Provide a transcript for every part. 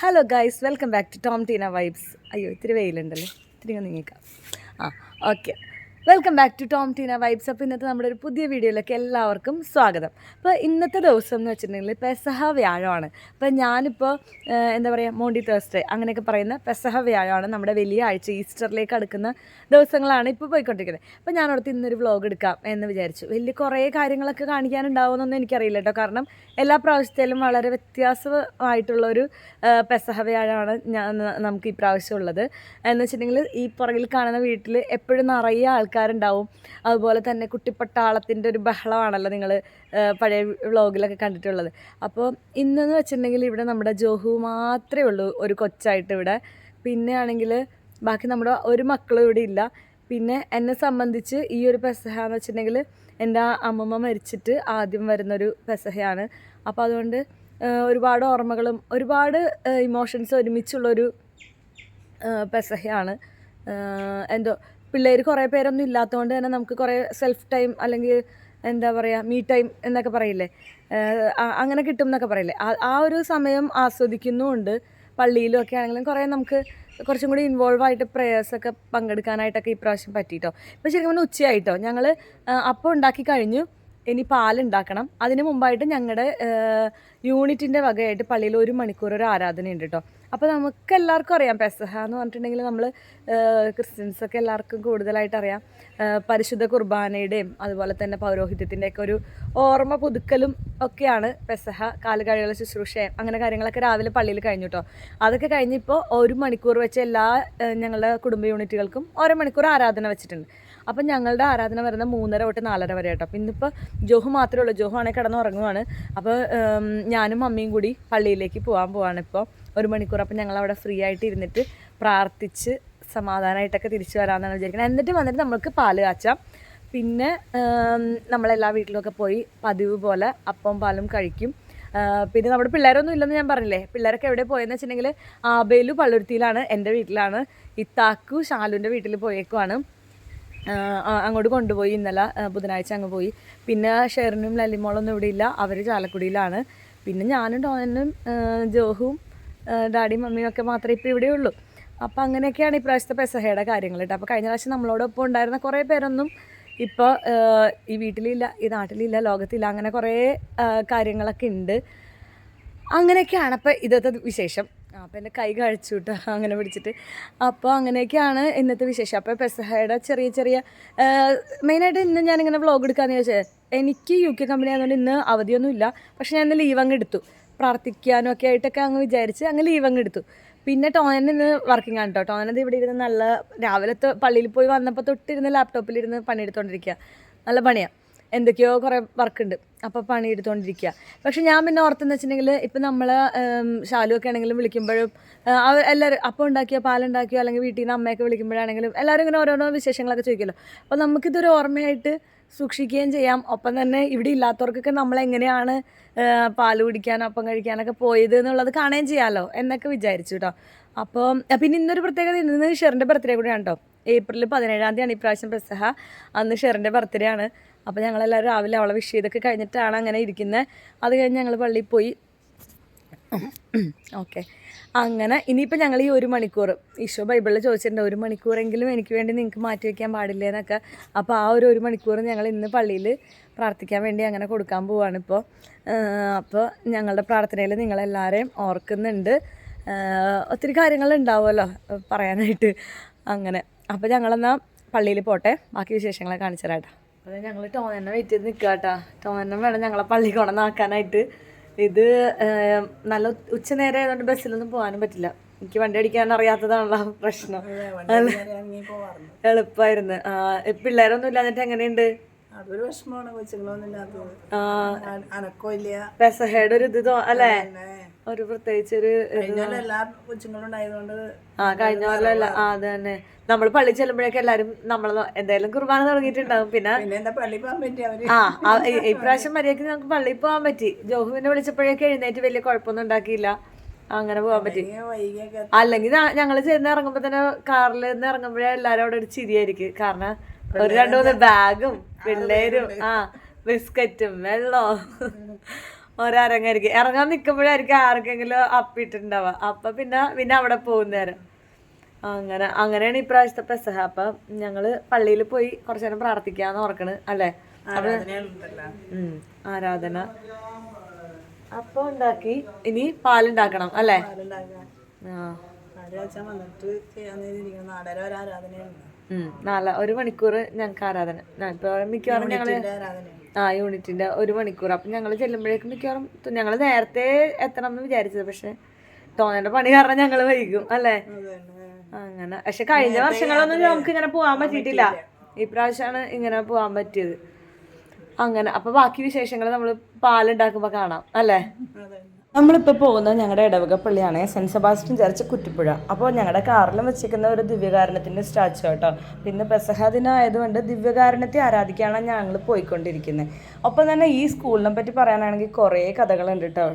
Hello guys welcome back to Tom Teena vibes അയ്യോ ഇത്തിരി വെയിലുണ്ടല്ലേ? ഇത്തിരി നീങ്ങിക്കാം ആ okay welcome back to Tom Teena vibes അപ്പോൾ ഇന്നത്തെ നമ്മുടെ ഒരു പുതിയ വീഡിയോയിലേക്ക് എല്ലാവർക്കും സ്വാഗതം. അപ്പോൾ ഇന്നത്തെ ദിവസം എന്ന് വെച്ചിട്ടുണ്ടെങ്കിൽ പെസഹ വ്യാഴമാണ്. അപ്പോൾ ഞാനിപ്പോൾ എന്താ പറയുക മോണ്ടി തേഴ്സ്ഡേ അങ്ങനെയൊക്കെ പറയുന്ന പെസഹ വ്യാഴമാണ് നമ്മുടെ വലിയ ആഴ്ച ഈസ്റ്ററിലേക്ക് അടുക്കുന്ന ദിവസങ്ങളാണ് ഇപ്പോൾ പോയിക്കൊണ്ടിരിക്കുന്നത്. അപ്പോൾ ഞാനോടത്ത് ഇന്നൊരു വ്ളോഗ് എടുക്കാം എന്ന് വിചാരിച്ചു. വലിയ കുറേ കാര്യങ്ങളൊക്കെ കാണിക്കാനുണ്ടാവുമെന്നൊന്നും എനിക്കറിയില്ല കേട്ടോ. കാരണം എല്ലാ പ്രാവശ്യത്തിലും വളരെ വ്യത്യാസമായിട്ടുള്ളൊരു പെസഹ വ്യാഴമാണ് ഞാൻ നമുക്ക് ഈ പ്രാവശ്യം ഉള്ളത്. എന്ന് വെച്ചിട്ടുണ്ടെങ്കിൽ ഈ പുറകിൽ കാണുന്ന വീട്ടിൽ എപ്പോഴും നിറയെ ആൾക്കാരുണ്ടാവും. അതുപോലെ തന്നെ കുട്ടിപ്പട്ടാളത്തിന്റെ ഒരു ബഹളമാണല്ലോ നിങ്ങൾ പഴയ വ്ളോഗിലൊക്കെ കണ്ടിട്ടുള്ളത്. അപ്പോൾ ഇന്നെന്ന് വെച്ചിട്ടുണ്ടെങ്കിൽ ഇവിടെ നമ്മുടെ ജോഹു മാത്രമേ ഉള്ളൂ ഒരു കൊച്ചായിട്ട് ഇവിടെ. പിന്നെ ആണെങ്കിൽ ബാക്കി നമ്മുടെ ഒരു മക്കളും ഇവിടെ ഇല്ല. പിന്നെ എന്നെ സംബന്ധിച്ച് ഈ ഒരു പെസഹ എന്ന് വെച്ചിട്ടുണ്ടെങ്കിൽ എന്റെ അമ്മമ്മ മരിച്ചിട്ട് ആദ്യം വരുന്നൊരു പെസഹയാണ്. അപ്പോൾ അതുകൊണ്ട് ഒരുപാട് ഓർമ്മകളും ഒരുപാട് ഇമോഷൻസ് ഒരുമിച്ചുള്ളൊരു പെസഹയാണ്. എന്തോ പിള്ളേർ കുറേ പേരൊന്നും ഇല്ലാത്തതുകൊണ്ട് തന്നെ നമുക്ക് കുറേ സെൽഫ് ടൈം അല്ലെങ്കിൽ എന്താ പറയുക മീ ടൈം എന്നൊക്കെ പറയില്ലേ? അങ്ങനെ കിട്ടും എന്നൊക്കെ പറയില്ലേ? ആ ഒരു സമയം ആസ്വദിക്കുന്നുമുണ്ട്. പള്ളിയിലും ഒക്കെ ആണെങ്കിലും കുറേ നമുക്ക് കുറച്ചും കൂടി ഇൻവോൾവ് ആയിട്ട് പ്രേയേഴ്സൊക്കെ പങ്കെടുക്കാനായിട്ടൊക്കെ ഇപ്രാവശ്യം പറ്റിയിട്ടോ ഇപ്പോൾ ശരിക്കും പറഞ്ഞാൽ ഉച്ചയായിട്ടോ. ഞങ്ങൾ അപ്പം ഉണ്ടാക്കി കഴിഞ്ഞു. ഇനി പാലുണ്ടാക്കണം. അതിന് മുമ്പായിട്ട് ഞങ്ങളുടെ യൂണിറ്റിന്റെ വകയായിട്ട് പള്ളിയിൽ ഒരു മണിക്കൂർ ഒരു ആരാധന ഉണ്ട് കേട്ടോ അപ്പോൾ നമുക്ക് എല്ലാവർക്കും അറിയാം പെസഹ എന്ന് പറഞ്ഞിട്ടുണ്ടെങ്കിൽ നമ്മൾ ക്രിസ്ത്യൻസൊക്കെ എല്ലാവർക്കും കൂടുതലായിട്ട് അറിയാം. പരിശുദ്ധ കുർബാനയുടെയും അതുപോലെ തന്നെ പൗരോഹിത്യത്തിന്റെയൊക്കെ ഒരു ഓർമ്മ പുതുക്കലും ഒക്കെയാണ് പെസഹ കാലുകഴിയുള്ള ശുശ്രൂഷയും അങ്ങനെ കാര്യങ്ങളൊക്കെ രാവിലെ പള്ളിയിൽ കഴിഞ്ഞു കേട്ടോ അതൊക്കെ കഴിഞ്ഞിപ്പോൾ ഒരു മണിക്കൂർ വെച്ച് എല്ലാ ഞങ്ങളുടെ കുടുംബ യൂണിറ്റുകൾക്കും ഓരോ മണിക്കൂർ ആരാധന വെച്ചിട്ടുണ്ട്. അപ്പം ഞങ്ങളുടെ ആരാധന വരുന്ന മൂന്നര തൊട്ട് നാലര വരെ കേട്ടോ അപ്പം ഇന്നിപ്പോൾ ജോഹു മാത്രമേ ഉള്ളൂ. ജോഹു ആണെങ്കിൽ കിടന്ന് ഉറങ്ങുവാണ്. അപ്പോൾ ഞാനും മമ്മിയും കൂടി പള്ളിയിലേക്ക് പോകാൻ പോവാണ് ഇപ്പോൾ ഒരു മണിക്കൂർ. അപ്പം ഞങ്ങൾ അവിടെ ഫ്രീ ആയിട്ട് ഇരുന്നിട്ട് പ്രാർത്ഥിച്ച് സമാധാനമായിട്ടൊക്കെ തിരിച്ചു വരാമെന്നാണ് വിചാരിക്കുന്നത് എന്നിട്ട് വന്നിട്ട് നമ്മൾക്ക് പാൽ കാച്ചാം. പിന്നെ നമ്മളെല്ലാ വീട്ടിലൊക്കെ പോയി പതിവ് പോലെ അപ്പം പാലും കഴിക്കും. പിന്നെ നമ്മുടെ പിള്ളേരൊന്നും ഇല്ലെന്ന് ഞാൻ പറഞ്ഞില്ലേ? പിള്ളേരൊക്കെ എവിടെ പോയെന്ന് വെച്ചിട്ടുണ്ടെങ്കിൽ ആബേലു പള്ളുരുത്തിയിലാണ് എന്റെ വീട്ടിലാണ്. ഇത്താക്കു ഷാലുവിന്റെ വീട്ടിൽ പോയേക്കുവാണ്. അങ്ങോട്ട് കൊണ്ടുപോയി ഇന്നലെ ബുധനാഴ്ച അങ്ങ് പോയി. പിന്നെ ഷെറിനും ലല്ലിമോളൊന്നും ഇവിടെ ഇല്ല. അവർ ചാലക്കുടിയിലാണ്. പിന്നെ ഞാനും ടോനും ജോഹും ഡാഡി മമ്മിയും ഒക്കെ മാത്രമേ ഇപ്പോൾ ഇവിടെ ഉള്ളൂ. അപ്പോൾ അങ്ങനെയൊക്കെയാണ് ഈ പ്രാവശ്യത്തെ പെസഹയുടെ കാര്യങ്ങൾ കേട്ടോ. അപ്പോൾ കഴിഞ്ഞ പ്രാവശ്യം നമ്മളോടൊപ്പം ഉണ്ടായിരുന്ന കുറേ പേരൊന്നും ഇപ്പോൾ ഈ വീട്ടിലില്ല ഈ നാട്ടിലില്ല ലോകത്തില്ല അങ്ങനെ കുറേ കാര്യങ്ങളൊക്കെ ഉണ്ട്. അങ്ങനെയൊക്കെയാണ് അപ്പോൾ ഇതത്തെ വിശേഷം. അപ്പോൾ എന്റെ കൈ കഴിച്ചു കേട്ടോ അങ്ങനെ പിടിച്ചിട്ട്. അപ്പോൾ അങ്ങനെയൊക്കെയാണ് ഇന്നത്തെ വിശേഷം. അപ്പോൾ പെസഹയുടെ ചെറിയ ചെറിയ മെയിനായിട്ട് ഇന്ന് ഞാനിങ്ങനെ വ്ളോഗ് എടുക്കാമെന്ന് ചോദിച്ചത് എനിക്ക് യു കെ കമ്പനി ആയതുകൊണ്ട് ഇന്ന് അവധിയൊന്നുമില്ല പക്ഷേ ഞാൻ ഇന്ന് ലീവ് അങ്ങ് എടുത്തു. പ്രാർത്ഥിക്കാനും ഒക്കെ ആയിട്ടൊക്കെ അങ്ങ് വിചാരിച്ച് അങ്ങ് ലീവ് അങ്ങ് എടുത്തു. പിന്നെ ടോനൻ ഇന്ന് വർക്കിംഗ് ആണ് കേട്ടോ ടോനത് ഇവിടെ ഇരുന്ന് നല്ല രാവിലത്തെ പള്ളിയിൽ പോയി വന്നപ്പോൾ തൊട്ടിരുന്ന് ലാപ്ടോപ്പിലിരുന്ന് പണിയെടുത്തോണ്ടിരിക്കുക നല്ല പണിയാണ് എന്തൊക്കെയോ കുറേ വർക്കുണ്ട്. അപ്പോൾ പണിയെടുത്തുകൊണ്ടിരിക്കുക പക്ഷെ ഞാൻ പിന്നെ ഓർത്തെന്ന് വെച്ചിട്ടുണ്ടെങ്കിൽ ഇപ്പം നമ്മൾ ശാലുവൊക്കെ ആണെങ്കിലും വിളിക്കുമ്പോഴും അവർ എല്ലാവരും അപ്പം ഉണ്ടാക്കിയോ പാലുണ്ടാക്കിയോ അല്ലെങ്കിൽ വീട്ടിൽ നിന്ന് അമ്മയൊക്കെ വിളിക്കുമ്പോഴാണെങ്കിലും എല്ലാവരും ഇങ്ങനെ ഓരോരോ വിശേഷങ്ങളൊക്കെ ചോദിക്കുമല്ലോ അപ്പോൾ നമുക്കിതൊരു ഓർമ്മയായിട്ട് സൂക്ഷിക്കുകയും ചെയ്യാം. ഒപ്പം തന്നെ ഇവിടെ ഇല്ലാത്തവർക്കൊക്കെ നമ്മളെങ്ങനെയാണ് പാൽ കുടിക്കാനോ അപ്പം കഴിക്കാനൊക്കെ പോയത് എന്നുള്ളത് കാണുകയും ചെയ്യാമല്ലോ എന്നൊക്കെ വിചാരിച്ചു കേട്ടോ അപ്പോൾ പിന്നെ ഇന്നൊരു പ്രത്യേകത ഇന്ന് ഷെറിന്റെ ബർത്ത്ഡേ കൂടെയാണ് കേട്ടോ ഏപ്രിൽ പതിനേഴാം തീയതിയാണ് ഇപ്രാവശ്യം പ്രസഹ അന്ന് ഷെറിന്റെ ബർത്ത്ഡേ ആണ് അപ്പോൾ ഞങ്ങളെല്ലാവരും രാവിലെ അവളെ വിഷ് ചെയ്തൊക്കെ കഴിഞ്ഞിട്ടാണ് അങ്ങനെ ഇരിക്കുന്നത് അത് കഴിഞ്ഞ് ഞങ്ങൾ പള്ളിയിൽ പോയി. ഓക്കെ അങ്ങനെ ഇനിയിപ്പോൾ ഞങ്ങൾ ഈ ഒരു മണിക്കൂർ ഈശോ ബൈബിളിൽ ചോദിച്ചിട്ടുണ്ട് ഒരു മണിക്കൂറെങ്കിലും എനിക്ക് വേണ്ടി നിങ്ങൾക്ക് മാറ്റി വയ്ക്കാൻ പാടില്ല എന്നൊക്കെ. അപ്പോൾ ആ ഒരു ഒരു മണിക്കൂർ ഞങ്ങൾ ഇന്ന് പള്ളിയിൽ പ്രാർത്ഥിക്കാൻ വേണ്ടി അങ്ങനെ കൊടുക്കാൻ പോവാണ് ഇപ്പോൾ അപ്പോൾ ഞങ്ങളുടെ പ്രാർത്ഥനയിൽ നിങ്ങളെല്ലാവരെയും ഓർക്കുന്നുണ്ട്. ഒത്തിരി കാര്യങ്ങൾ ഉണ്ടാവുമല്ലോ പറയാനായിട്ട്. അങ്ങനെ. അപ്പോൾ ഞങ്ങളെന്നാൽ പള്ളിയിൽ പോട്ടെ. ബാക്കി വിശേഷങ്ങളെ കാണിച്ചു തരാം അതെ ഞങ്ങൾ ടോനെന്നെ വെയിറ്റ് ചെയ്ത് നിൽക്കുക കേട്ടോ വേണം ഞങ്ങളെ പള്ളി കൊണ്ടുവന്നാക്കാനായിട്ട് ഇത് നല്ല ഉച്ച നേരം ആയതുകൊണ്ട് ബസ്സിലൊന്നും പോകാനും പറ്റില്ല. എനിക്ക് വണ്ടി അടിക്കാൻ അറിയാത്തതാണല്ലോ പ്രശ്നം. എളുപ്പമായിരുന്നു ആ പിള്ളേരൊന്നും ഇല്ലാന്നിട്ട് എങ്ങനെയുണ്ട്? അതൊരു വിഷമമാണ് കൊച്ചുങ്ങളൊന്നും ഇല്ലാത്തത് ആ. അനക്കോ ഇല്ല പെസഹയുടെ ഒരു ഇത് തോ അല്ലേ? ഒരു പ്രത്യേകിച്ച് ഒരു എല്ലാ കൊച്ചുങ്ങളും ഉണ്ടായതുകൊണ്ട് ആ കഴിഞ്ഞ ആ അത് തന്നെ നമ്മൾ പള്ളി ചെല്ലുമ്പോഴേക്കും എല്ലാരും നമ്മൾ എന്തായാലും കുർബാന തുടങ്ങിയിട്ടുണ്ടാവും. പിന്നെ ആ ഇപ്രാവശ്യം മര്യാദയ്ക്ക് നമുക്ക് പള്ളിയിൽ പോകാൻ പറ്റി. ജോഹുവിനെ വിളിച്ചപ്പോഴേക്കും എഴുന്നേറ്റ് വലിയ കുഴപ്പമൊന്നും ഉണ്ടാക്കിയില്ല. അങ്ങനെ പോകാൻ പറ്റി. അല്ലെങ്കിൽ ഞങ്ങൾ ചെന്ന് ഇറങ്ങുമ്പോ തന്നെ കാറിൽ നിന്ന് ഇറങ്ങുമ്പോഴേ എല്ലാരും അവിടെ ഒരു ചിരിയായിരിക്കും. കാരണം ഒരു രണ്ടു മൂന്ന് ബാഗും പിള്ളേരും ആ ബിസ്ക്കറ്റും വെള്ളവും. ഒരരങ്ങായിരിക്കും. ഇറങ്ങാൻ നിൽക്കുമ്പോഴായിരിക്കും ആർക്കെങ്കിലും അപ്പിട്ടുണ്ടാവുക. അപ്പം പിന്നെ പിന്നെ അവിടെ പോകുന്നേരം അങ്ങനെ അങ്ങനെയാണ് ഇപ്രാവശ്യത്തെ പെസഹ. അപ്പം ഞങ്ങൾ പള്ളിയിൽ പോയി കുറച്ചു നേരം പ്രാർത്ഥിക്കാന്ന് ഓർക്കണ് അല്ലേ? ആരാധന. അപ്പം ഉണ്ടാക്കി. ഇനി പാലുണ്ടാക്കണം അല്ലേ? ആ. വന്നിട്ട് ചെയ്യാൻ ആരാധനയുണ്ട് നാല ഒരു മണിക്കൂർ ഞങ്ങൾക്ക് ആരാധന മിക്കവാറും ഞങ്ങൾ ആ യൂണിറ്റിന്റെ ഒരു മണിക്കൂർ അപ്പം ഞങ്ങൾ ചെല്ലുമ്പോഴേക്കും മിക്കവാറും ഞങ്ങൾ നേരത്തെ എത്തണം എന്ന് വിചാരിച്ചത്. പക്ഷെ തോന്നേണ്ട പണി കാരണം ഞങ്ങൾ വൈകും അല്ലേ? അങ്ങനെ. പക്ഷെ കഴിഞ്ഞ വർഷങ്ങളൊന്നും നമുക്ക് ഇങ്ങനെ പോകാൻ പറ്റിയിട്ടില്ല. ഇപ്രാവശ്യമാണ് ഇങ്ങനെ പോകാൻ പറ്റിയത്. അങ്ങനെ. അപ്പൊ ബാക്കി വിശേഷങ്ങൾ നമ്മൾ പാലുണ്ടാക്കുമ്പോ കാണാം അല്ലേ? നമ്മളിപ്പോൾ പോകുന്നത് ഞങ്ങളുടെ ഇടവക പള്ളിയാണ് സെന്റ് സെബാസ്റ്റ്യൻ ചർച്ച് കുറ്റിപ്പുഴ. അപ്പോൾ ഞങ്ങളുടെ കാറിലും വെച്ചിരിക്കുന്ന ഒരു ദിവ്യകാരണത്തിന്റെ സ്റ്റാച്ചു കേട്ടോ പിന്നെ പെസഹ ദിനമായതുകൊണ്ട് ദിവ്യകാരണത്തെ ആരാധിക്കാനാണ് ഞങ്ങൾ പോയിക്കൊണ്ടിരിക്കുന്നത് ഒപ്പം തന്നെ ഈ സ്കൂളിനെ പറ്റി പറയാനാണെങ്കിൽ കുറേ കഥകളുണ്ട് കേട്ടോ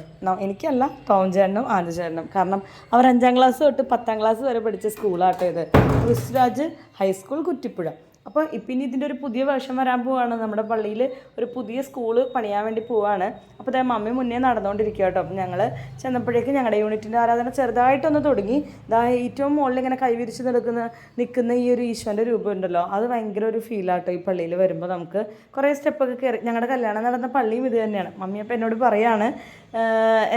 എനിക്കല്ല ടോം ആനചേട്ടനും കാരണം അവർ അഞ്ചാം ക്ലാസ് തൊട്ട് പത്താം ക്ലാസ് വരെ പഠിച്ച സ്കൂളാട്ടോ ഇത്. Kristuraj high school Kuttippuzha. അപ്പോൾ ഇപ്പം ഇതിന്റെ ഒരു പുതിയ വേഷം വരാൻ പോവാണ്. നമ്മുടെ പള്ളിയിൽ ഒരു പുതിയ സ്കൂൾ പണിയാൻ വേണ്ടി പോവാണ്. അപ്പോൾ ദേ മമ്മി മുന്നേ നടന്നുകൊണ്ടിരിക്കുക കേട്ടോ അപ്പം ഞങ്ങൾ ചെന്നപ്പോഴേക്ക് ഞങ്ങളുടെ യൂണിറ്റിന്റെ ആരാധന ചെറുതായിട്ടൊന്ന് തുടങ്ങി. ഇതാ ഏറ്റവും മുകളിൽ ഇങ്ങനെ കൈവിരിച്ച് നിൽക്കുന്ന നിൽക്കുന്ന ഈ ഒരു ഈശോന്റെ രൂപം ഉണ്ടല്ലോ അത് ഭയങ്കര ഒരു ഫീലാട്ടോ ഈ പള്ളിയിൽ വരുമ്പോൾ നമുക്ക്. കുറേ സ്റ്റെപ്പൊക്കെ കയറി ഞങ്ങളുടെ കല്യാണം നടന്ന പള്ളിയും ഇത് തന്നെയാണ്. മമ്മി അപ്പം എന്നോട് പറയാണ്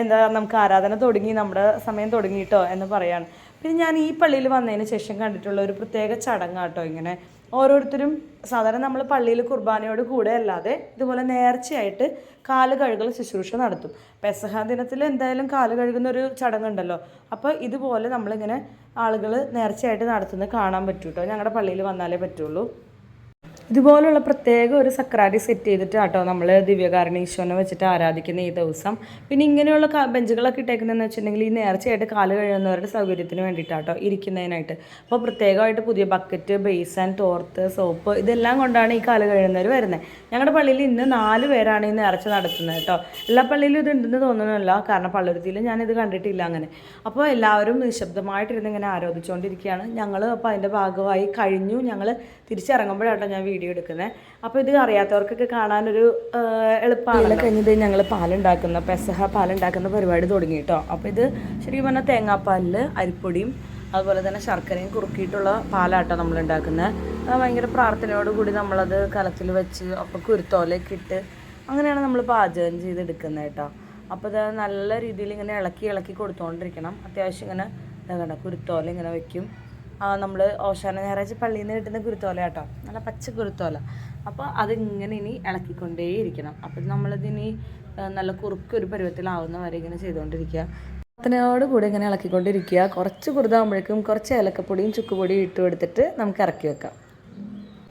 എന്താ നമുക്ക് ആരാധന തുടങ്ങി നമ്മുടെ സമയം തുടങ്ങിയിട്ടോ എന്ന് പറയാണ്. പിന്നെ ഞാൻ ഈ പള്ളിയിൽ വന്നതിന് ശേഷം കണ്ടിട്ടുള്ള ഒരു പ്രത്യേക ചടങ്ങാട്ടോ ഇങ്ങനെ. ഓരോരുത്തരും സാധാരണ നമ്മൾ പള്ളിയിൽ കുർബാനയോട് കൂടെ അല്ലാതെ ഇതുപോലെ നേർച്ചയായിട്ട് കാൽ കഴുകൽ ശുശ്രൂഷ നടത്തും. പെസഹ ദിനത്തിൽ എന്തായാലും കാൽ കഴുകുന്ന ഒരു ചടങ്ങുണ്ടല്ലോ. അപ്പോൾ ഇതുപോലെ നമ്മളിങ്ങനെ ആളുകൾ നേർച്ചയായിട്ട് നടത്തുന്നത് കാണാൻ പറ്റൂട്ടോ? ഞങ്ങളുടെ പള്ളിയിൽ വന്നാലേ പറ്റുള്ളൂ. ഇതുപോലുള്ള പ്രത്യേക ഒരു സക്രാരി സെറ്റ് ചെയ്തിട്ട് കേട്ടോ നമ്മൾ ദിവ്യകാരണ ഈശ്വരനെ വെച്ചിട്ട് ആരാധിക്കുന്ന ഈ ദിവസം. പിന്നെ ഇങ്ങനെയുള്ള ബെഞ്ചുകളൊക്കെ ഇട്ടേക്കുന്നതെന്ന് വെച്ചിട്ടുണ്ടെങ്കിൽ ഈ നേർച്ചയായിട്ട് കാൽ കഴിയുന്നവരുടെ സൗകര്യത്തിന് വേണ്ടിയിട്ടാട്ടോ ഇരിക്കുന്നതിനായിട്ട്. അപ്പോൾ പ്രത്യേകമായിട്ട് പുതിയ ബക്കറ്റ് ബേസൻ തോർത്ത് സോപ്പ് ഇതെല്ലാം കൊണ്ടാണ് ഈ കാൽ കഴിയുന്നവർ വരുന്നത്. ഞങ്ങളുടെ പള്ളിയിൽ ഇന്ന് നാല് പേരാണ് ഈ നേർച്ച നടത്തുന്നത് കേട്ടോ എല്ലാ പള്ളിയിലും ഇത് ഉണ്ടെന്ന് തോന്നുന്നില്ല. കാരണം പള്ളുരുത്തിയിൽ ഞാനിത് കണ്ടിട്ടില്ല അങ്ങനെ. അപ്പോൾ എല്ലാവരും നിശബ്ദമായിട്ടിരുന്ന് ഇങ്ങനെ ആരോധിച്ചുകൊണ്ടിരിക്കുകയാണ് ഞങ്ങൾ അപ്പോൾ അതിന്റെ ഭാഗമായി കഴിഞ്ഞു. ഞങ്ങൾ തിരിച്ചിറങ്ങുമ്പോഴാട്ടോ ഞാൻ വീഡിയോ എടുക്കുന്നത് അപ്പോൾ ഇത് അറിയാത്തവർക്കൊക്കെ കാണാനൊരു എളുപ്പമാണ് കഴിഞ്ഞത് ഞങ്ങൾ പാലുണ്ടാക്കുന്ന പെസഹ പാലുണ്ടാക്കുന്ന പരിപാടി തുടങ്ങി കേട്ടോ അപ്പോൾ ഇത് ശരിക്കും പറഞ്ഞാൽ തേങ്ങാപ്പാലിൽ അരിപ്പൊടിയും അതുപോലെ തന്നെ ശർക്കരയും കുറുക്കിയിട്ടുള്ള പാലാട്ടോ നമ്മൾ ഉണ്ടാക്കുന്നത് ഭയങ്കര പ്രാർത്ഥനയോടുകൂടി നമ്മളത് കലത്തിൽ വെച്ച് അപ്പോൾ കുരുത്തോലയൊക്കെ ഇട്ട് അങ്ങനെയാണ് നമ്മൾ പാചകം ചെയ്തെടുക്കുന്നത് കേട്ടോ. അപ്പോൾ ഇത് നല്ല രീതിയിൽ ഇങ്ങനെ ഇളക്കി ഇളക്കി കൊടുത്തുകൊണ്ടിരിക്കണം അത്യാവശ്യം ഇങ്ങനെ കണ്ടോ കുരുത്തോല ഇങ്ങനെ വെക്കും. നമ്മൾ ഓശാന ഞായറാഴ്ച പള്ളിയിൽ നിന്ന് കിട്ടുന്ന കുരുത്തോല കേട്ടോ. നല്ല പച്ച കുരുത്തോല അപ്പോൾ അതിങ്ങനെ ഇനി ഇളക്കിക്കൊണ്ടേയിരിക്കണം. അപ്പോൾ നമ്മളിതിനി നല്ല കുറുക്ക് ഒരു പരുവത്തിലാവുന്ന വരെ ഇങ്ങനെ ചെയ്തുകൊണ്ടിരിക്കുക പ്രാർത്ഥനയോട് കൂടി ഇങ്ങനെ ഇളക്കിക്കൊണ്ടിരിക്കുക കുറച്ച് കുറുതാകുമ്പോഴേക്കും കുറച്ച് ഏലക്കപ്പൊടിയും ചുക്കുപൊടിയും ഇട്ട് കൊടുത്തിട്ട് നമുക്ക് ഇറക്കി വെക്കാം.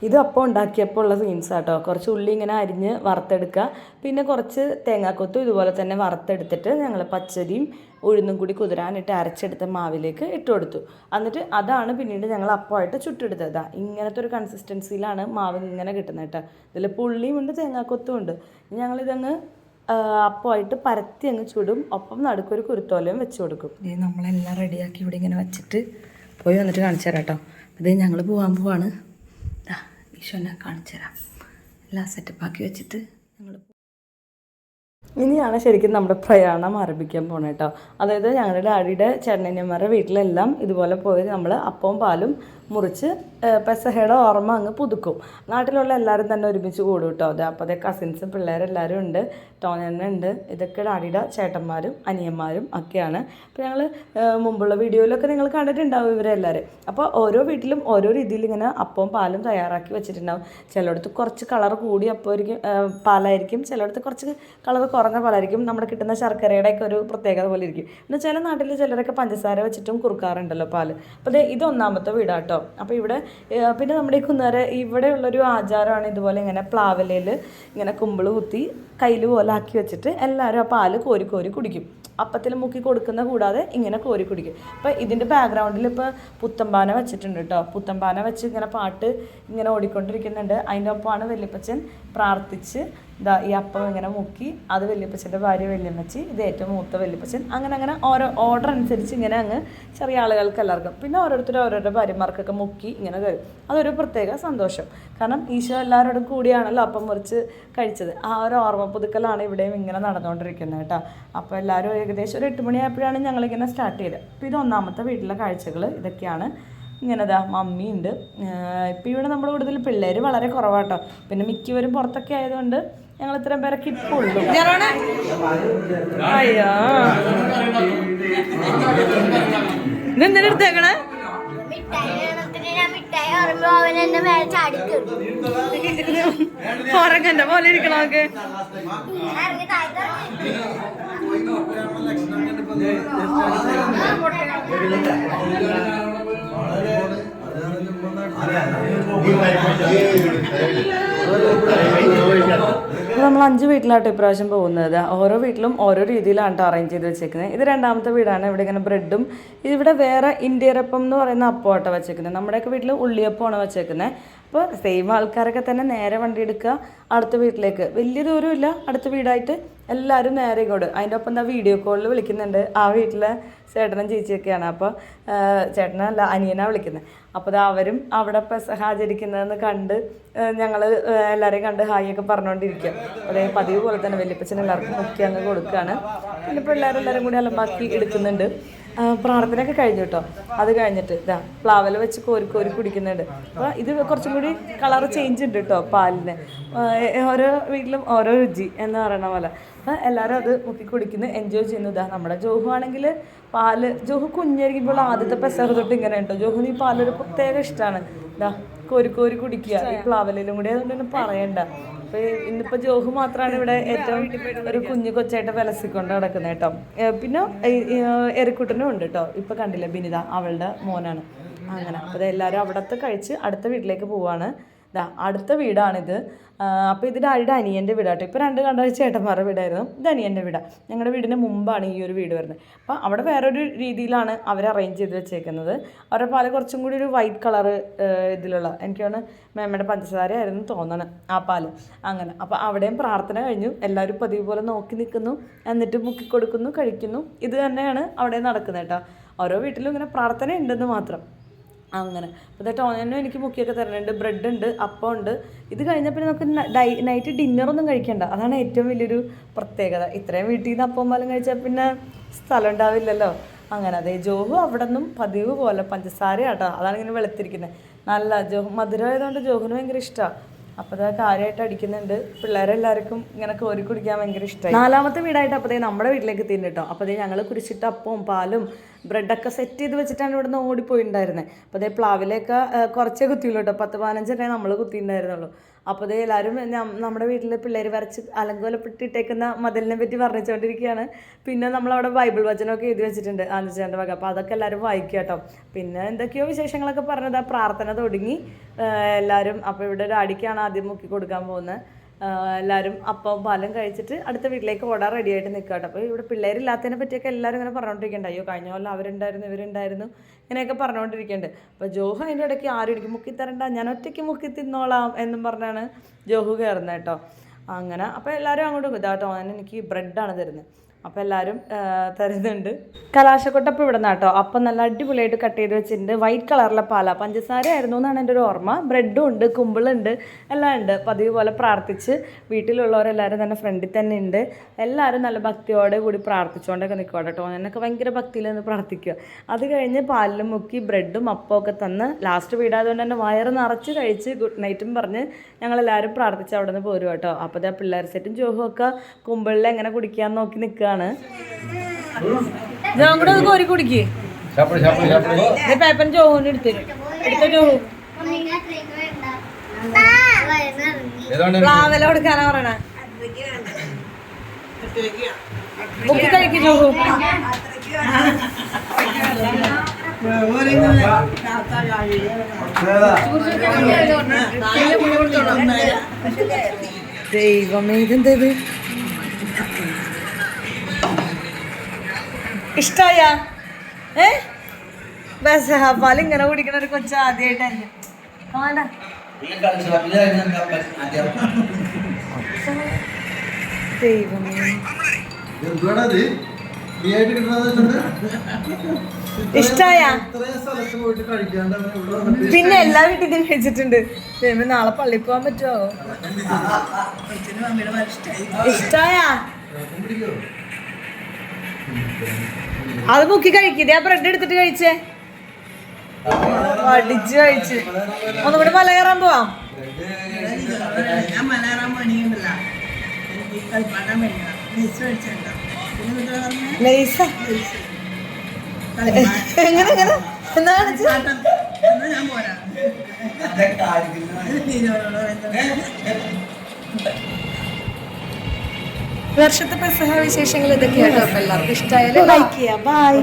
ഇത് അപ്പം ഉണ്ടാക്കിയപ്പോൾ ഉള്ള സീൻസ് കേട്ടോ കുറച്ച് ഉള്ളി ഇങ്ങനെ അരിഞ്ഞ് വറുത്തെടുക്കുക. പിന്നെ കുറച്ച് തേങ്ങാക്കൊത്തും ഇതുപോലെ തന്നെ വറുത്തെടുത്തിട്ട് ഞങ്ങൾ പച്ചരിയും ഉഴുന്നും കൂടി കുതിരാനിട്ട് അരച്ചെടുത്ത മാവിലേക്ക് ഇട്ട് കൊടുത്തു. എന്നിട്ട് അതാണ് പിന്നീട് ഞങ്ങൾ അപ്പമായിട്ട് ചുട്ടെടുത്തത്. ഇങ്ങനത്തെ ഒരു കൺസിസ്റ്റൻസിയിലാണ് മാവ് ഇങ്ങനെ കിട്ടുന്നത് കേട്ടോ. ഇതിൽ പുള്ളിയും ഉണ്ട് തേങ്ങാക്കൊത്തും ഉണ്ട്. ഞങ്ങളിതങ്ങ് അപ്പമായിട്ട് പരത്തി അങ്ങ് ചുടും. ഒപ്പം നടുക്കൊരു കുരുത്തോലയും വെച്ച് കൊടുക്കും. നമ്മളെല്ലാം റെഡിയാക്കി ഇവിടെ ഇങ്ങനെ വെച്ചിട്ട് പോയി വന്നിട്ട് കാണിച്ചു തരാം കേട്ടോ. ഇത് ഞങ്ങൾ പോകാൻ പോവാണ്. ഈശോനെ കാണിച്ചു തരാം. എല്ലാം സെറ്റപ്പാക്കി വെച്ചിട്ട് ഞങ്ങൾ ഇനിയാണ് ശരിക്കും നമ്മുടെ പ്രയാണം ആരംഭിക്കാൻ പോണത് കേട്ടോ അതായത് ഞങ്ങളുടെ ഡാഡിയുടെ ചേട്ടനന്യന്മാരുടെ വീട്ടിലെല്ലാം ഇതുപോലെ പോയി നമ്മൾ അപ്പവും പാലും മുറിച്ച് പെസഹയുടെ ഓർമ്മ അങ്ങ് പുതുക്കും. നാട്ടിലുള്ള എല്ലാവരും തന്നെ ഒരുമിച്ച് കൂടും കേട്ടോ അത്. അപ്പോൾ അതേ കസിൻസും പിള്ളേരെല്ലാവരും ഉണ്ട്. ടോനന്നുണ്ട് ഇതൊക്കെ ഡാഡിയുടെ ചേട്ടന്മാരും അനിയന്മാരും ഒക്കെയാണ്. അപ്പോൾ ഞങ്ങൾ മുമ്പുള്ള വീഡിയോയിലൊക്കെ നിങ്ങൾ കണ്ടിട്ടുണ്ടാവും ഇവരെല്ലാവരും അപ്പോൾ ഓരോ വീട്ടിലും ഓരോ രീതിയിൽ ഇങ്ങനെ അപ്പവും പാലും തയ്യാറാക്കി വെച്ചിട്ടുണ്ടാവും. ചിലയിടത്ത് കുറച്ച് കളർ കൂടി അപ്പമായിരിക്കും പാലായിരിക്കും. ചിലയിടത്ത് കുറച്ച് കളർ കുറഞ്ഞ പാലായിരിക്കും. നമ്മുടെ കിട്ടുന്ന ശർക്കരയുടെ ഒക്കെ ഒരു പ്രത്യേകത പോലെ ഇരിക്കും. പിന്നെ ചില നാട്ടിൽ ചിലരൊക്കെ പഞ്ചസാര വെച്ചിട്ടും കുറുക്കാറുണ്ടല്ലോ പാൽ. അപ്പോൾ ദേ ഇത് വീടാട്ടോ അപ്പോൾ ഇവിടെ പിന്നെ നമ്മുടെ കുന്നേര ഇവിടെയുള്ളൊരു ആചാരമാണ് ഇതുപോലെ ഇങ്ങനെ പ്ലാവലയിൽ ഇങ്ങനെ കുമ്പിൾ കുത്തി കയ്യിൽ പോലെ ആക്കി വെച്ചിട്ട് എല്ലാവരും ആ പാൽ കോരി കോരി കുടിക്കും. അപ്പത്തിൽ മുക്കി കൊടുക്കുന്ന കൂടാതെ ഇങ്ങനെ കോരി കുടിക്കും. അപ്പോൾ ഇതിന്റെ ബാക്ക്ഗ്രൗണ്ടിൽ ഇപ്പോൾ പുത്തമ്പാന വെച്ചിട്ടുണ്ട് കേട്ടോ പുത്തമ്പാന വെച്ച് ഇങ്ങനെ പാട്ട് ഇങ്ങനെ ഓടിക്കൊണ്ടിരിക്കുന്നുണ്ട്. അതിന്റെ ഒപ്പമാണ് വല്യപ്പച്ചൻ പ്രാർത്ഥിച്ച് ഇതാ ഈ അപ്പം ഇങ്ങനെ മുക്കി അത് വല്യപ്പച്ചന്റെ ഭാര്യ വല്യമ്മച്ചി ഇത് ഏറ്റവും മൂത്ത വല്യപ്പച്ചൻ. അങ്ങനെ അങ്ങനെ ഓരോ ഓർഡർ അനുസരിച്ച് ഇങ്ങനെ അങ്ങ് ചെറിയ ആളുകൾക്ക് എല്ലാവർക്കും. പിന്നെ ഓരോരുത്തരും ഓരോരുടെ ഭാര്യമാർക്കൊക്കെ മുക്കി ഇങ്ങനെ കഴിയും അതൊരു പ്രത്യേക സന്തോഷം. കാരണം ഈശോ എല്ലാവരോടും കൂടിയാണല്ലോ അപ്പം മുറിച്ച് കഴിച്ചത്. ആ ഒരു ഓർമ്മ പുതുക്കലാണ് ഇവിടെയും ഇങ്ങനെ നടന്നുകൊണ്ടിരിക്കുന്നത് കേട്ടോ. അപ്പോൾ എല്ലാവരും ഏകദേശം ഒരു എട്ട് മണിയായപ്പോഴാണ് ഞങ്ങളിങ്ങനെ സ്റ്റാർട്ട് ചെയ്തത്. അപ്പോൾ ഇത് ഒന്നാമത്തെ വീട്ടിലെ കാഴ്ചകൾ ഇതൊക്കെയാണ്. ഇങ്ങനെ ദാ മമ്മിയുണ്ട് ഇപ്പോൾ ഇവിടെ നമ്മൾ കൂടുതൽ പിള്ളേർ വളരെ കുറവാട്ടോ. പിന്നെ മിക്കവരും പുറത്തൊക്കെ ആയതുകൊണ്ട് ഞങ്ങൾ ഇത്രയും പേരൊക്കെ ഇപ്പോൾ ഉള്ളൂ അയ്യോ. ഇതെന്തിനാ എടുത്തേക്കണേ? പോലെ ഇരിക്കണമൊക്കെ നമുക്ക് ഇപ്പോൾ നമ്മൾ അഞ്ച് വീട്ടിലാട്ടോ ഇപ്രാവശ്യം പോകുന്നത്. ഓരോ വീട്ടിലും ഓരോ രീതിയിലാണ് കേട്ടോ അറേഞ്ച് ചെയ്ത് വെച്ചേക്കുന്നത്. ഇത് രണ്ടാമത്തെ വീടാണ്. ഇവിടെ ഇങ്ങനെ ബ്രെഡും ഇവിടെ വേറെ ഇന്ത്യരപ്പം എന്ന് പറയുന്ന അപ്പമാട്ടോ വെച്ചേക്കുന്നത്. നമ്മുടെയൊക്കെ വീട്ടിൽ ഉള്ളിയപ്പമാണ് വെച്ചേക്കുന്നത്. അപ്പോൾ സെയിം ആൾക്കാരൊക്കെ തന്നെ നേരെ വണ്ടി എടുക്കുക അടുത്ത വീട്ടിലേക്ക്. വലിയ ദൂരമില്ല അടുത്ത വീടായിട്ട് എല്ലാവരും നേരെ ഇങ്ങോട്ട്. അതിന്റെ ഒപ്പം എന്താ വീഡിയോ കോളിൽ വിളിക്കുന്നുണ്ട്. ആ വീട്ടിലെ ചേട്ടനും ചേച്ചിയൊക്കെയാണ്. അപ്പോൾ ചേട്ടനല്ല അനിയനാണ് വിളിക്കുന്നത് അപ്പോൾ അത് അവരും അവിടെ പെസഹ ആചരിക്കുന്നതെന്ന് കണ്ട് ഞങ്ങൾ എല്ലാവരെയും കണ്ട് ഹായ് ഒക്കെ പറഞ്ഞുകൊണ്ടിരിക്കുക അതേ പതിവ് പോലെ തന്നെ വലിയപ്പച്ചനെല്ലാവർക്കും എല്ലാവർക്കും അങ്ങ് കൊടുക്കുകയാണ്. പിന്നെ പിള്ളേരെല്ലാവരും കൂടി അലമ്പാക്കി എടുക്കുന്നുണ്ട്. പ്രാർത്ഥനയൊക്കെ കഴിഞ്ഞു കേട്ടോ അത് കഴിഞ്ഞിട്ട് ഇതാ പ്ലാവല വെച്ച് കോരി കോരി കുടിക്കുന്നുണ്ട്. അപ്പോൾ ഇത് കുറച്ചും കൂടി കളർ ചേഞ്ച് ഉണ്ട് കേട്ടോ പാലിന്. ഓരോ വീട്ടിലും ഓരോ രുചി എന്ന് പറയണ പോലെ. അപ്പം എല്ലാവരും അത് മുക്കി കുടിക്കുന്നു എൻജോയ് ചെയ്യുന്നു. ഇതാ നമ്മുടെ ജോഹു ആണെങ്കിൽ പാൽ ജോഹു കുഞ്ഞായിരിക്കുമ്പോൾ ആദ്യത്തെ പെസഹ തൊട്ട് ഇങ്ങനെ കേട്ടോ ജോഹുന് ഈ പാലൊരു പ്രത്യേക ഇഷ്ടമാണ് ഇതാ കോരി കോരി കുടിക്കുക. ഈ പ്ലാവലിലും കൂടി അതുകൊണ്ട് തന്നെ പറയണ്ട. അപ്പൊ ഇന്നിപ്പോ ജോഹു മാത്രമാണ് ഇവിടെ ഏറ്റവും ഒരു കുഞ്ഞു കൊച്ചായിട്ട് വിലസിക്കൊണ്ട് നടക്കുന്നത് കേട്ടോ പിന്നെ എറിക്കുട്ടനും ഉണ്ട് കേട്ടോ ഇപ്പൊ കണ്ടില്ല ബിനിത അവളുടെ മോനാണ്. അങ്ങനെ. അപ്പോൾ എല്ലാവരും അവിടത്തെ കഴിച്ച് അടുത്ത വീട്ടിലേക്ക് പോവാണ്. ദാ അടുത്ത വീടാണിത്. അപ്പോൾ ഇതിന്റെ ആരുടെ അനിയന്റെ വീടാട്ടോ. ഇപ്പോൾ രണ്ട് കണ്ട ചേട്ടന്മാരുടെ വീടായിരുന്നു. ഇത് അനിയന്റെ വീടാണ് ഞങ്ങളുടെ വീടിന് മുമ്പാണ് ഈ ഒരു വീട് വരുന്നത്. അപ്പോൾ അവിടെ വേറൊരു രീതിയിലാണ് അവർ അറേഞ്ച് ചെയ്ത് വെച്ചേക്കുന്നത്. അവരുടെ പാൽ കുറച്ചും കൂടി ഒരു വൈറ്റ് കളർ ഇതിലുള്ള എനിക്കാണ് മേമ്മയുടെ പഞ്ചസാര ആയിരുന്നു തോന്നണം ആ പാൽ. അങ്ങനെ. അപ്പോൾ അവിടെയും പ്രാർത്ഥന കഴിഞ്ഞു. എല്ലാവരും പതിവ് പോലെ നോക്കി നിൽക്കുന്നു. എന്നിട്ട് മുക്കി കൊടുക്കുന്നു കഴിക്കുന്നു. ഇത് തന്നെയാണ് അവിടെ നടക്കുന്നത് കേട്ടോ. ഓരോ വീട്ടിലും ഇങ്ങനെ പ്രാർത്ഥന ഉണ്ടെന്ന് മാത്രം. അങ്ങനെ. അപ്പോൾ ടോനും എനിക്ക് മുക്കിയൊക്കെ തരുന്നുണ്ട് ബ്രെഡ് ഉണ്ട് അപ്പം ഉണ്ട്. ഇത് കഴിഞ്ഞാൽ പിന്നെ നമുക്ക് ഡൈ നൈറ്റ് ഡിന്നറൊന്നും കഴിക്കണ്ട. അതാണ് ഏറ്റവും വലിയൊരു പ്രത്യേകത. ഇത്രയും വീട്ടിൽ നിന്ന് അപ്പം പാലും കഴിച്ചാൽ പിന്നെ സ്ഥലം ഉണ്ടാവില്ലല്ലോ. അങ്ങനെ അതെ ജോഹു അവിടെ നിന്നും പതിവ് പോലെ പഞ്ചസാര ആട്ടോ അതാണ് ഇങ്ങനെ വെളുത്തിരിക്കുന്നത് നല്ല ജോഹു മധുരം ആയതുകൊണ്ട് ജോഹുന് ഭയങ്കര ഇഷ്ടമാണ് അപ്പോൾ അത് കാര്യമായിട്ട് അടിക്കുന്നുണ്ട്. പിള്ളേരെല്ലാവർക്കും ഇങ്ങനെ കോരി കുടിക്കാൻ ഭയങ്കര ഇഷ്ടമായി നാലാമത്തെ വീടായിട്ട് അപ്പോഴേ നമ്മുടെ വീട്ടിലേക്ക് കേട്ടോ അപ്പോൾ ഞങ്ങൾ കുരിശിട്ട് അപ്പവും പാലും ബ്രെഡൊക്കെ സെറ്റ് ചെയ്ത് വെച്ചിട്ടാണ് ഇവിടെ നിന്ന് ഓടിപ്പോയിട്ടുണ്ടായിരുന്നത് അപ്പോൾ അതേ പ്ലാവിലേക്ക് കുറച്ചേ കുത്തിയുള്ളൂ കേട്ടോ പത്ത് പതിനഞ്ചെണ്ണേ നമ്മൾ കുത്തിയിട്ടുണ്ടായിരുന്നുള്ളൂ അപ്പോൾ ഇത് എല്ലാവരും നമ്മുടെ വീട്ടിൽ പിള്ളേർ വരച്ച് അലങ്കോലപ്പെട്ടിട്ടേക്കുന്ന മതിലിനെ പറ്റി പറഞ്ഞുകൊണ്ടിരിക്കുകയാണ് പിന്നെ നമ്മളവിടെ ബൈബിൾ വചനമൊക്കെ എഴുതി വെച്ചിട്ടുണ്ട് ആനച്ചേന്റെ വക. അപ്പോൾ അതൊക്കെ എല്ലാവരും വായിക്കുക കേട്ടോ. പിന്നെ എന്തൊക്കെയോ വിശേഷങ്ങളൊക്കെ പറഞ്ഞത്. പ്രാർത്ഥന തുടങ്ങി. എല്ലാവരും അപ്പോൾ ഇവിടെ ഒരു ഡാഡിക്കാണ് ആദ്യം മുക്കി കൊടുക്കാൻ പോകുന്നത്. എല്ലാവരും അപ്പം പാലം കഴിച്ചിട്ട് അടുത്ത വീട്ടിലേക്ക് ഓടാൻ റെഡി ആയിട്ട് നിൽക്കുക കേട്ടോ അപ്പോൾ ഇവിടെ പിള്ളേരില്ലാത്തതിനെ പറ്റിയൊക്കെ എല്ലാവരും ഇങ്ങനെ പറഞ്ഞുകൊണ്ടിരിക്കുന്നുണ്ട് അയ്യോ കഴിഞ്ഞ കൊല്ലം അവരുണ്ടായിരുന്നു ഇവരുണ്ടായിരുന്നു ഇങ്ങനെയൊക്കെ പറഞ്ഞുകൊണ്ടിരിക്കുന്നുണ്ട് അപ്പോൾ ജോഹു അതിന്റെ ഇടയ്ക്ക് ആരും എനിക്ക് മുക്കി തരണ്ട ഞാൻ ഒറ്റയ്ക്ക് മുക്കി തിന്നോളാം എന്നും പറഞ്ഞാണ് ജോഹു കയറുന്നത് കേട്ടോ അങ്ങനെ അപ്പോൾ എല്ലാവരും അങ്ങോട്ട് ഇതാട്ടോ അവൻ എനിക്ക് ബ്രെഡാണ് തരുന്നത് അപ്പോൾ എല്ലാവരും ആ, തരുന്നുണ്ട്. കലാശക്കൊട്ടപ്പം ഇവിടെ നിന്നാട്ടോ അപ്പം നല്ല അടിപൊളിയായിട്ട് കട്ട് ചെയ്ത് വെച്ചിട്ടുണ്ട്. വൈറ്റ് കളറിലെ പാല. പഞ്ചസാര ആയിരുന്നു എന്നാണ് എന്റെ ഒരു ഓർമ്മ. ബ്രെഡും ഉണ്ട് കുമ്പിളുണ്ട് എല്ലാം ഉണ്ട്. പതിവ് പോലെ പ്രാർത്ഥിച്ച് വീട്ടിലുള്ളവരെല്ലാവരും തന്നെ ഫ്രണ്ടിൽ തന്നെ ഉണ്ട്. എല്ലാവരും നല്ല ഭക്തിയോടെ കൂടി പ്രാർത്ഥിച്ചുകൊണ്ടൊക്കെ നിൽക്കുക കേട്ടോ. എന്നൊക്കെ ഭയങ്കര ഭക്തിയിൽ നിന്ന് പ്രാർത്ഥിക്കുക അത് കഴിഞ്ഞ് പാലിൽ മുക്കി ബ്രെഡും അപ്പമൊക്കെ തന്ന് ലാസ്റ്റ് വീടായതുകൊണ്ട് തന്നെ വയറ് നിറച്ച് കഴിച്ച് ഗുഡ് നൈറ്റും പറഞ്ഞ് ഞങ്ങളെല്ലാവരും പ്രാർത്ഥിച്ച് അവിടെ നിന്ന് പോരും കേട്ടോ. അപ്പോൾ ദേ പിള്ളേർ സെറ്റും ജോഹും ഒക്കെ കുമ്പിളിൽ എങ്ങനെ കുടിക്കാൻ നോക്കി നിൽക്കുകയാണ് കൂടെ ഒന്ന് കോരി കുടിക്കേ. പേപ്പൻ ജോഹുവിന് എടുത്തരും എടുത്ത. പ്ലാവല കൊടുക്കാനാ പറയണേ. ബുക്ക് കഴിക്കും ജോഹു ദൈവമേ ഇതെന്തത് ഇഷ്ടായ? ഏ? ബസഹാപ്പാൽ ഇങ്ങനെ കുടിക്കണ ഒരു കൊച്ചു ഇഷ്ടായ? പിന്നെ എല്ലാ വീട്ടിലും കഴിച്ചിട്ടുണ്ട് നാളെ പള്ളി പോവാൻ പറ്റുമോ ഇഷ്ടായ? അത് മുക്കി കഴിക്കില്ലേ? ആ ബ്രെഡ് എടുത്തിട്ട് കഴിച്ചേ. അടിച്ച് കഴിച്ച്. ഒന്നുകൂടി മല കയറാൻ പോവാം. ഞാൻ എങ്ങനെ പണിയുണ്ടല്ല. എനിക്ക് കളിപ്പാട്ടം വർഷത്തെ പ്രസഹ വിശേഷങ്ങൾ ഇതൊക്കെയാണ് എല്ലാവർക്കും ഇഷ്ടമായാലും ലൈക്ക് ചെയ്യാം. ബൈ